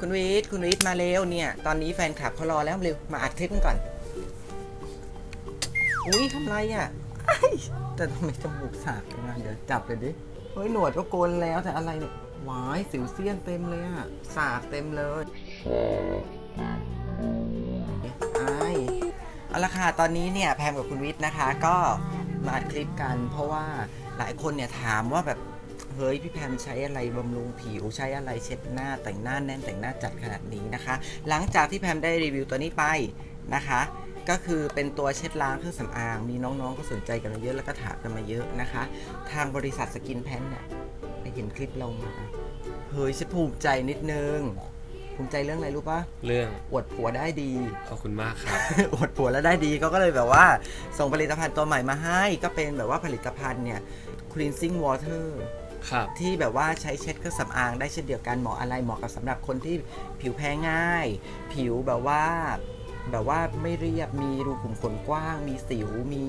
คุณวิทย์คุณวิทย์มาเร็วเนี่ย ตอนนี้แฟนคลับเขารอแล้วเร็ว มาอัดคลิปกันก่อน อุ้ยทำไรอะ แต่ทำไมจมูกสากจังอะเดี๋ยวจับเลยดิ เฮ้ย หนวดก็โกนแล้วแต่อะไรเนี่ย หวายสิวเซียนเต็มเลยอะ สากเต็มเลยไอ้เอาละค่ะตอนนี้เนี่ยแพมกับคุณวิทย์นะคะ ก็มาอัดคลิปกัน เพราะว่าหลายคนเนี่ยถามว่าแบบ เฮ้ยพี่แพมใช้อะไรบำรุงผิวใช้อะไรเช็ดหน้าแต่งหน้าแน่นแต่งหน้าจัดขนาดนี้นะคะ หลังจากที่แพมได้รีวิวตัวนี้ไปนะคะก็คือเป็นตัวเช็ดล้างเครื่องสำอาง มีน้องๆก็สนใจกันมาเยอะแล้วก็ถามกันมาเยอะนะคะ ทางบริษัทสกินแพนเนี่ยได้เห็นคลิปเรามาเฮ้ยฉันภูมิใจนิดนึงภูมิใจเรื่องอะไรรู้ปะเรื่องอวดผัวได้ดีขอบคุณมากครับอวดผัวแล้วได้ดีเขาก็เลยแบบว่า ส่งผลิตภัณฑ์ตัวใหม่มาให้ ก็เป็นแบบว่าผลิตภัณฑ์เนี่ย cleansing water ครับที่แบบว่าใช้เช็ดเครื่องสำอางได้เช่นเดียวกันเหมาะอะไรเหมาะกับสำหรับคนที่ผิวแพ้ง่าย ผิวแบบว่าแบบว่าไม่เรียบมีรูขุมขนกว้าง มีสิวมี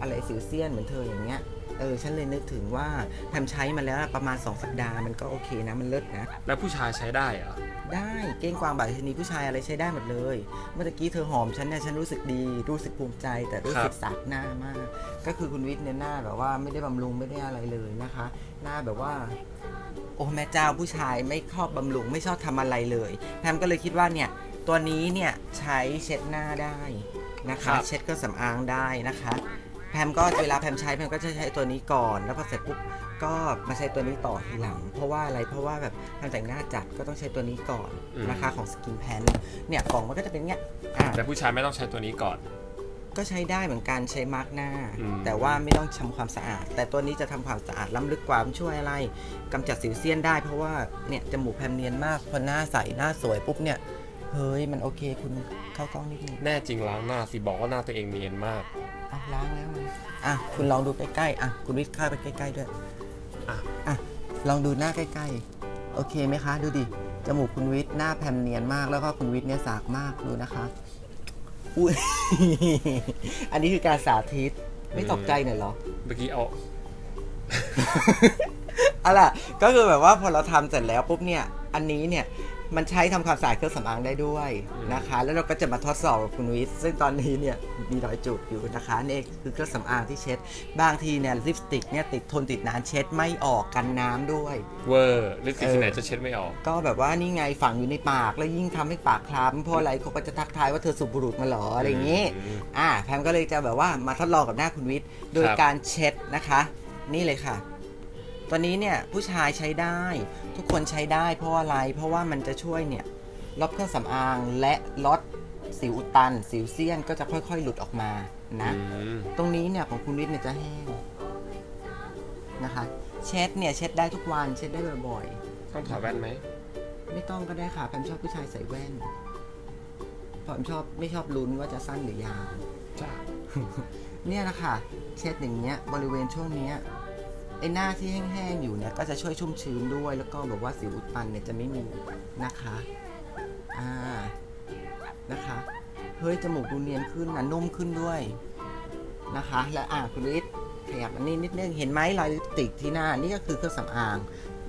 อะไรสิวเซียนเหมือนเธออย่างเงี้ย เออฉันเลยนึกถึงว่าแพมใช้มาแล้วประมาณ 2 สัปดาห์มันก็โอเคนะมันเลิศนะ แล้วผู้ชายใช้ได้เหรอได้เก้งกวางบาชนีผู้ชายอะไรใช้ได้หมดเลย เมื่อตะกี้เธอหอมฉันเนี่ยฉันรู้สึกดีรู้สึกภูมิใจ แต่รู้สึกสากหน้ามาก ก็คือคุณวิทย์เนี่ยหน้าแบบว่าไม่ได้บำรุงไม่ได้อะไรเลยนะคะ หน้าแบบว่าโอ้แม่เจ้าผู้ชายไม่ชอบบำรุงไม่ชอบทำอะไรเลยแพมก็เลยคิดว่าเนี่ยตัวนี้เนี่ยใช้เช็ดหน้าได้นะคะ เช็ดเครื่องสำอางได้นะคะ แพมก็เวลาแพมใช้แพมก็จะใช้ตัวนี้ก่อน แล้วพอเสร็จปุ๊บก็มาใช้ตัวนี้ต่อทีหลัง เพราะว่าอะไรเพราะว่าแบบแพมแต่งหน้าจัดก็ต้องใช้ตัวนี้ก่อนอืม นะคะของสกินแพนเนี่ยกล่องมันก็จะเป็นเงี้ยอะแต่ผู้ชายไม่ต้องใช้ตัวนี้ก่อน ก็ใช้ได้เหมือนกันใช้มาร์กหน้า อืม แต่ว่าไม่ต้องทำความสะอาด แต่ตัวนี้จะทำความสะอาดล้ำลึกกว่ามันช่วยอะไรกำจัดสิวเซียนได้ เพราะว่าเนี่ยจมูกแพมเนียนมากพอหน้าใสหน้าสวยปุ๊บเนี่ยเฮ้ยมันโอเคคุณเข้ากล้องนิดนึง แน่จริงล้างหน้าสิบอกว่าหน้าตัวเองเนียนมาก อะล้างแล้วมันอะคุณลองดูใกล้ๆอะคุณวิทย์เข้าไปใกล้ๆด้วยอะ อะลองดูหน้าใกล้ๆ โอเคไหมคะ ดูดิจมูกคุณวิทย์หน้าแพมเนียนมากแล้วก็คุณวิทย์เนี่ยสากมากดูนะคะอุ้ย อันนี้คือการสาธิตไม่ตกใจหน่อยเหรอ เมื่อกี้เอา เอาล่ะ ก็คือแบบว่าพอเราทำเสร็จแล้วปุ๊บเนี่ย อันนี้เนี่ย มันใช้ทำความสะอาดเครื่องสำอางได้ด้วยนะคะ แล้วเราก็จะมาทดสอบกับคุณวิทย์ซึ่งตอนนี้เนี่ยมีรอยจุดอยู่นะคะนี่คือเครื่องสำอางที่เช็ด บางทีเนี่ยลิปสติกเนี่ยติดทนติดนานเช็ดไม่ออกกันน้ำด้วย เวอร์ลิปสติกเออที่ไหนจะเช็ดไม่ออก ก็แบบว่านี่ไงฝังอยู่ในปากแล้วยิ่งทำให้ปากคล้ำเพราะอะไรเขาก็จะทักทายว่าเธอสูบบุหรุษมาเหรออะไรอย่างนี้อืมอ่าแพมก็เลยจะแบบว่ามาทดลองกับหน้าคุณวิทย์โดยครับ การเช็ดนะคะ นี่เลยค่ะ ตัวนี้เนี่ยผู้ชายใช้ได้ ทุกคนใช้ได้ เพราะว่าอะไรเพราะว่ามันจะช่วยเนี่ยลดเครื่องสำอางและลดสิวอุดตัน สิวเซียนก็จะค่อยๆ หลุดออกมานะ อืมตรงนี้เนี่ยของคุณวิทย์เนี่ยจะแห้งนะคะ เช็ดเนี่ยเช็ดได้ทุกวันเช็ดได้บ่อยๆต้องถอดแว่นไหมไม่ต้องก็ได้ค่ะแพมชอบผู้ชายใส่แว่นเพราะแพมชอบไม่ชอบลุ้นว่าจะสั้นหรือยาว จ้าเนี่ยนะคะเช็ดอย่างเงี้ยบริเวณช่วงเนี้ย ไอ้หน้าที่แห้งๆอยู่เนี่ยก็จะช่วยชุ่มชื้นด้วย แล้วก็แบบว่าสิวอุดตันเนี่ยจะไม่มีนะคะอ่านะคะเฮ้ยจมูกดูเนียนขึ้นนะนุ่มขึ้นด้วยนะคะ และอ่าคุณฤทธิ์ขยับอันนี้นิดนึงเห็นไหมรอยลิปสติกที่หน้านี่ก็คือเครื่องสำอาง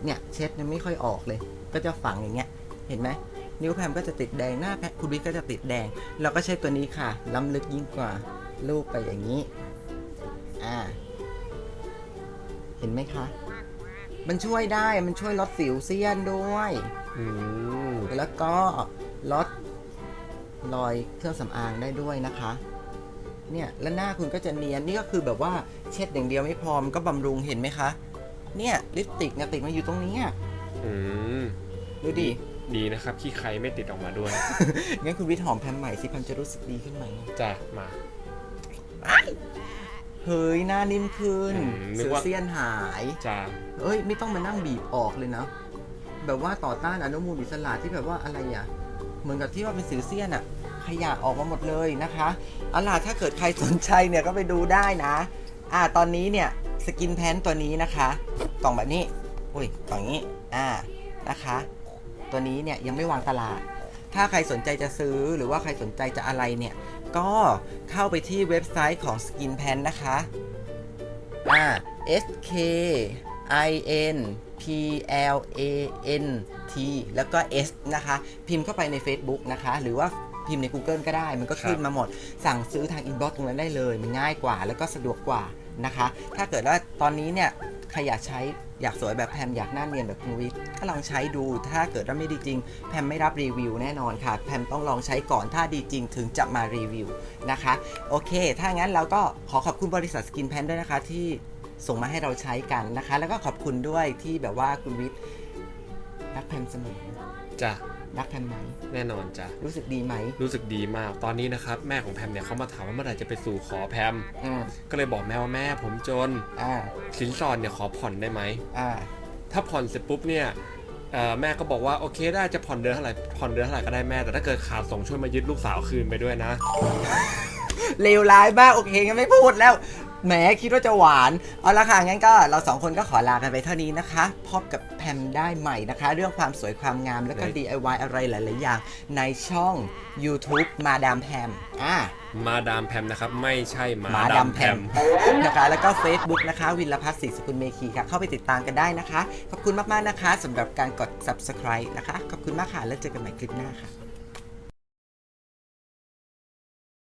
เนี่ยเช็ดเนี่ยไม่ค่อยออกเลย ก็จะฝังอย่างเงี้ยเห็นไหมนิ้วแพมก็จะติดแดงหน้าแพคุณวิทย์ก็จะติดแดง เราก็ใช้ตัวนี้ค่ะล้ำลึกยิ่งกว่าลูบไปอย่างนี้ อ่า ห็นไหมคะ มันช่วยได้มันช่วยลดสิวเซียนด้วย อืมแล้วก็ลดรอยเครื่องสำอางได้ด้วยนะคะ เนี่ยแล้วหน้าคุณก็จะเนียนนี่ก็คือแบบว่าเช็ดอย่างเดียวไม่พอมันก็บำรุงเห็นไหมคะ เนี่ยลิปสติกเนี่ยติดมาอยู่ตรงนี้อะอืมดูดิ ดีนะครับขี้ใครไม่ติดออกมาด้วย งั้นคุณวิทย์หอมแพมใหม่สิแพมจะรู้สึกดีขึ้นไหม จ้ามา เฮ้ยหน้านิ่มขึ้นอืมนึกเสือว่า เซียนหาย จ้าเอ้ย ไม่ต้องมานั่งบีบออกเลยนะ แบบว่าต่อต้านอนุมูลอิสระที่แบบว่าอะไรอะเหมือนกับที่ว่าเป็นสิวเซียนอะขยะออกมาหมดเลยนะคะเอาล่ะถ้าเกิดใครสนใจเนี่ยก็ไปดูได้นะ อ่าตอนนี้เนี่ยสกินแพนตัวนี้นะคะ กล่องแบบนี้ อุ้ยกล่องนี้ อ่านะคะ ตัวนี้เนี่ยยังไม่วางตลาด ถ้าใครสนใจจะซื้อหรือว่าใครสนใจจะอะไรเนี่ย ก็เข้าไปที่เว็บไซต์ของ Skin Pan นะคะอ่า S K I N P L A N T แล้วก็ S นะคะ พิมพ์เข้าไปใน Facebook นะคะ หรือว่าพิมพ์ใน Google ก็ได้ มันก็ขึ้นมาหมด สั่งซื้อทางอินบ็อกซ์ตรงนั้นได้เลย มันง่ายกว่าแล้วก็สะดวกกว่า นะคะ ถ้าเกิดว่าตอนนี้เนี่ยใครอยากใช้อยากสวยแบบแพมอยากหน้าเนียนแบบคุณวิทย์ก็ลองใช้ดู ถ้าเกิดว่าไม่ดีจริง แพมไม่รับรีวิวแน่นอนค่ะ แพมต้องลองใช้ก่อนถ้าดีจริงถึงจะมารีวิวนะคะ โอเค ถ้างั้นเราก็ขอขอบคุณบริษัทสกินแพนด้วยนะคะที่ส่งมาให้เราใช้กันนะคะ แล้วก็ขอบคุณด้วยที่แบบว่าคุณวิทย์รักแพมเสมอจ้ะ รักแพมไหม แน่นอนจ้ะ รู้สึกดีไหม รู้สึกดีมาก ตอนนี้นะครับ แม่ของแพมเนี่ยเขามาถามว่าเมื่อไหร่จะไปสู่ขอแพมอืมก็เลยบอกแม่ว่าแม่ผมจน อ่า สินสอดเนี่ยขอผ่อนได้ไหม อ่า ถ้าผ่อนเสร็จปุ๊บเนี่ยเอ่อแม่ก็บอกว่าโอเคได้จะผ่อนเดือนเท่าไหร่ผ่อนเดือนเท่าไหร่ก็ได้แม่ แต่ถ้าเกิดขาดส่งช่วยมายึดลูกสาวคืนไปด้วยนะ เลวร้ายมากโอเคงั้นไม่พูดแล้ว แหมคิดว่าจะหวาน เอาละค่ะ งั้นก็เราสองคนก็ขอลากันไปเท่านี้นะคะ พบกับแพมได้ใหม่นะคะ เรื่องความสวยความงามแล้วก็ใน DIY อะไรหลาย ๆ อย่าง ในช่อง YouTube มาดามแพมอ่ามาดามแพมนะครับ ไม่ใช่มาหมาดาดามมแพแพมมนะคะ แล้วก็ Facebook นะคะ วินลพัฒน์ศรีสกุลเมคีค่ะเข้าไปติดตามกันได้นะคะ ขอบคุณมาก ๆ นะคะสำหรับการกด subscribe นะคะ ขอบคุณมากค่ะแล้วเจอกันใหม่คลิปหน้าค่ะ